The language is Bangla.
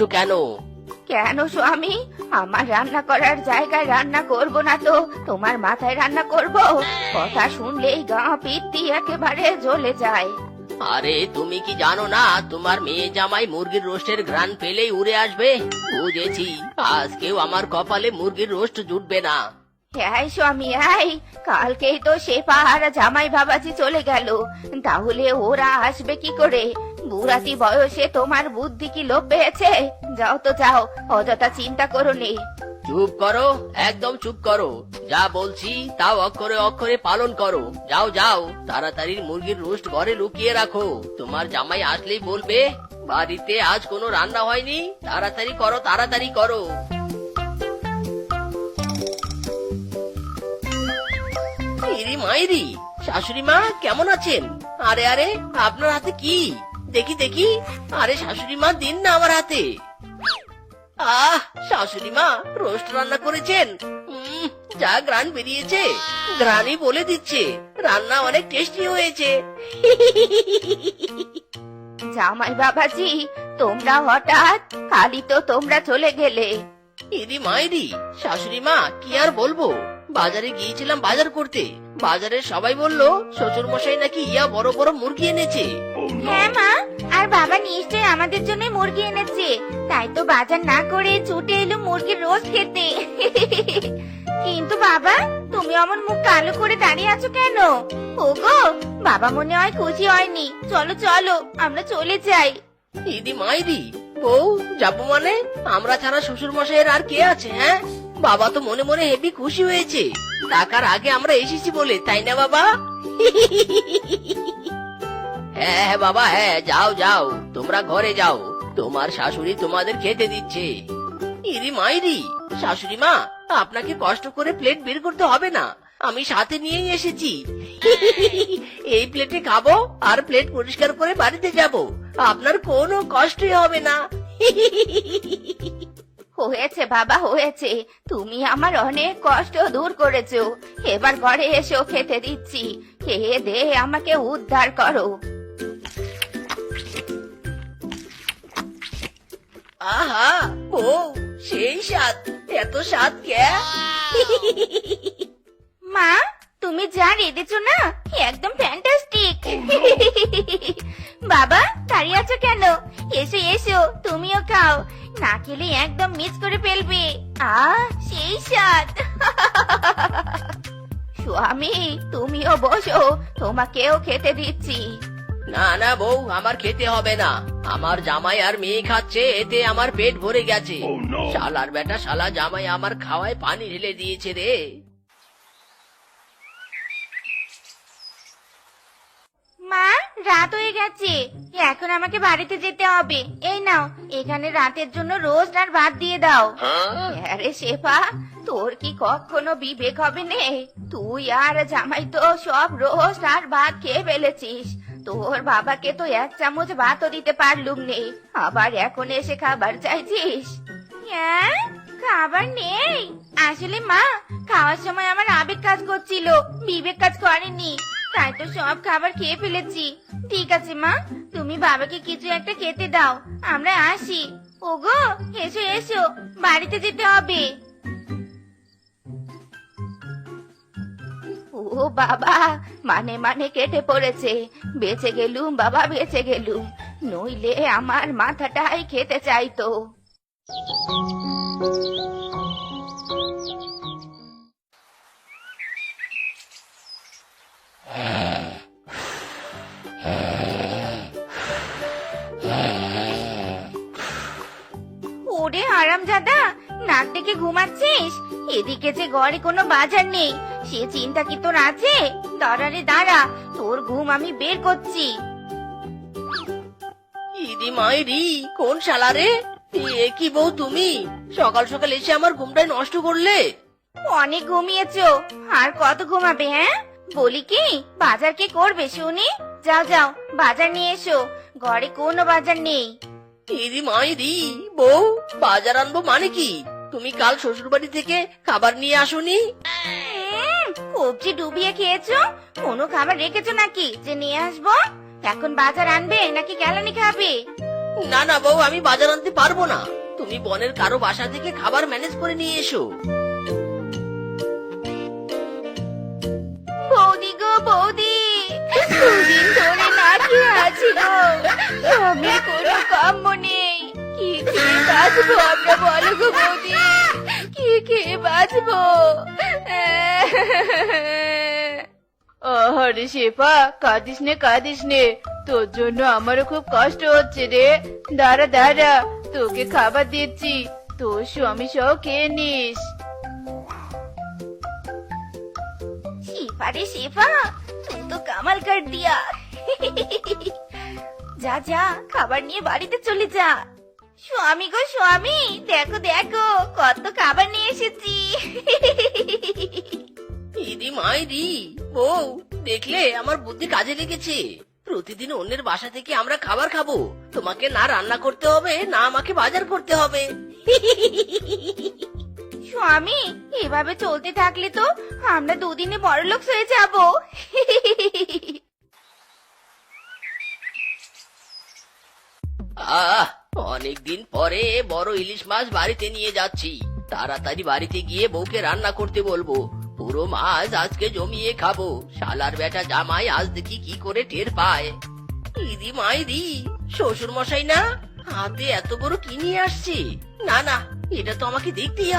করছ কেন? কেন স্বামী? আমার রান্না করার জায়গায় রান্না করব না তো। তোমার মাথায় রান্না করব? কথা শুনলেই গা পিত্তি একেবারে জ্বলে যায়। আরে তুমি কি জানো না তোমার মেয়ে জামাই মুরগির রোস্টের ঘ্রাণ পেলেই উড়ে আসবে? বুঝেছি আজকেও আমার কপালে মুরগির রোস্ট জুটবে না। এই স্বামী এই কালকেই তো সে পাহারা জামাই বাবাজি চলে গেল। তাহলে ওরা আসবে কি করে? বুড়াতি বয়সে তোমার বুদ্ধি কি লোপ পেয়েছে? যাও তো যাও, অযথা চিন্তা করো নে। চুপ করো, একদম চুপ করো। যা বলছি তাও অক্ষরে অক্ষরে পালন করো। যাও যাও, তাড়াতাড়ি মুরগির রোস্ট ঘরে লুকিয়ে রাখো। তোমার জামাই আসলেই বলবে, বাড়িতে আজ কোনো রান্না হয়নি, তাড়াতাড়ি করো তাড়াতাড়ি করো। ইরি মাইরি, শাশুড়ি মা, কেমন আছেন? আরে আরে, আপনার হাতে কি? দেখি দেখি। আরে শাশুড়ি মা দিন না আমার হাতে। আহ শাশুড়ি মা রোস্ট রান্না করেছেন? যা গ্রান বেরিয়েছে। গ্রানই বলে দিচ্ছে। রান্না অনেক টেস্টি হয়েছে। জামাই বাবাজি তোমরা হঠাৎ খালি তো তোমরা চলে গেলে। ইদি মাইরি শাশুড়ি মা কি আর বলব? বাজারে গিয়েছিলাম বাজার করতে। বাজারে সবাই বলল শ্বশুর মশাই নাকি ইয়া বড় বড় মুরগি এনেছে। হ্যাঁ মা আর বাবা নিশ্চয়ই আমাদের জন্য মুরগি এনেছে। তাই তো বাজার না করে ছুটে এলো মুরগির রোজ খেতে। কিন্তু বাবা তুমি অমন মুখ কালো করে দাঁড়িয়ে আছো কেন? ওগো বাবা মনে হয় খুশি হয়নি। চলো চলো আমরা চলে যাই। ইদি মাইরি বউ যাব মানে? আমরা ছাড়া শ্বশুর মশাইয়ের আর কে আছে হ্যাঁ? বাবা তো মনে মনে হেবি খুশি হয়েছে। টাকার আগে আমরা এসেছি বলে, তাই না বাবা? হ্যাঁ হ্যাঁ বাবা হ্যাঁ যাও যাও, তোমরা ঘরে যাও। তোমার শাশুড়ি তোমাদের খেতে দিচ্ছে। ইরি মাইরি, শাশুড়ি মা, আপনাকে কষ্ট করে প্লেট বের করতে হবে না। আমি সাথে নিয়েই এসেছি। এই প্লেটে খাব আর প্লেট পরিষ্কার করে বাড়িতে যাব। আপনার কোনো কষ্টই হবে না। হয়েছে বাবা হয়েছে। তুমি আমার অনেক কষ্ট দূর করেছ। এবার ঘরে এসো খেতে দিচ্ছি। খেয়ে দে আমাকে উদ্ধার করো। আহা ও সেই স্বাদ। এত স্বাদ কে? মা তুমি যা রেঁধেছো না একদম ফ্যান্টাস্টিক বাবা দাঁড়িয়ে আছো কেন? এসো এসো তুমিও খাও। না খেলে একদম মিস করে ফেলবে। আ সেই স্বাদ। স্বামী তুমিও বসো তোমাকেও খেতে দিচ্ছি। না না বউ আমার খেতে হবে না। আমার জামাই আর মেয়ে খাচ্ছে এতে আমার পেট ভরে গেছে। শালার বেটা শালা জামাই আমার খাওয়ায় পানি ঢেলে দিয়েছে রে। মা, রাত হয়ে গেছে। এখন আমাকে বাড়িতে যেতে হবে। এই নাও, এখানে রাতের জন্য রোজ আর ভাত দিয়ে দাও। আরে শেফা, তোর কি কখনো বিবেক হবে নে? তুই আর জামাই তো সব রোজ আর ভাত খেয়ে ফেলেছিস। তোর বাবাকে তো এক চামচ ভাতও দিতে পারলুম নে। আবার এখন এসে খাবার চাইছিস? হ্যাঁ খাবার নেই। আসলে মা, খাওয়ার সময় আমার আবেগ কাজ করছিল। বিবেক কাজ করেনি। তাই তো সব খাবার খেয়ে ফেলেছি। ঠিক আছে, মা। তুমি বাবাকে কিছু একটা খেতে দাও। আমরা আসি। ওগো, এসো এসো। বাড়িতে যেতে হবে। ও বাবা মানে মানে কেটে পড়েছে। বেঁচে গেলুম, বাবা, বেঁচে গেলুম। নইলে আমার মাথাটাই খেতে চাইতো। ডেকে ঘুমাচ্ছিস? এদিকে যে ঘরে কোনো বাজার নেই সে চিন্তা কি তোর আছে? দাঁড়া রে দাঁড়া তোর ঘুম আমি বের করছি। ইদি কোন শালা রে? এ কি বউ তুমি? সকাল সকাল এসে আমার ঘুমটাই নষ্ট করলে? অনেক ঘুমিয়েছো আর কত ঘুমাবে হ্যাঁ? বলি কি বাজার কে করবে শুনি? যাও যাও বাজার নিয়ে এসো ঘরে কোনো বাজার নেই। ইদি মাইরি বউ বাজার আনব মানে কি? তুমি কাল শ্বশুর বাড়ি থেকে খাবার নিয়ে আসোনি? কবজি ডুবিয়ে খেয়েছো? কোনো খাবার রেখেছো নাকি যে নিয়ে আসব? এখন বাজার আনবে নাকি গ্যালানি খাবে? না না বউ আমি বাজার আনতে পারব না। তুমি বনের কারও বাসা থেকে খাবার ম্যানেজ করে নিয়ে এসো। বৌদি গো বৌদি। দুদিন ধরে না আছি গো। আমি বাঁচবো আমরা বলো গো বৌদি? কি খেয়ে বাঁচবো আরে শেফা, কাঁদিস নে কাঁদিস নে। তোর জন্য আমারও খুব কষ্ট হচ্ছে রে। দাঁড়া দাঁড়া, তোকে খাবার দিচ্ছি। তোর স্বামী সহ খেয়ে নিস। শিফা রে শিফা, তুই তো কামাল কর দিয়া যা যা, খাবার নিয়ে বাড়িতে চলে যা। স্বামী গো স্বামী দেখো দেখো কত খাবার নিয়ে এসেছি। ইদি মাইরি বউ দেখলে আমার বুদ্ধি কাজে লেগেছে। প্রতিদিন অন্যের বাসা থেকে আমরা খাবার খাব। তোমাকে না রান্না করতে হবে না আমাকে বাজার করতে হবে। স্বামী এভাবে চলতে থাকলে তো আমরা দুদিনে বড়লোক হয়ে যাব। আহ অনেকদিন পরে বড় ইলিশ মাছ বাড়িতে নিয়ে যাচ্ছি। তাড়াতাড়ি বাড়িতে গিয়ে বউকে রান্না করতে বলব। পুরো মাছ আজকে জমিয়ে খাব। শালার বেটা জামাই আজ দেখি কি করে টের পায়। ইদি মাইদি শ্বশুর মশাই না? হাতে এত বড় কি নিয়ে আসছে? না না, এটা তো আমাকে দেখতেই হবে।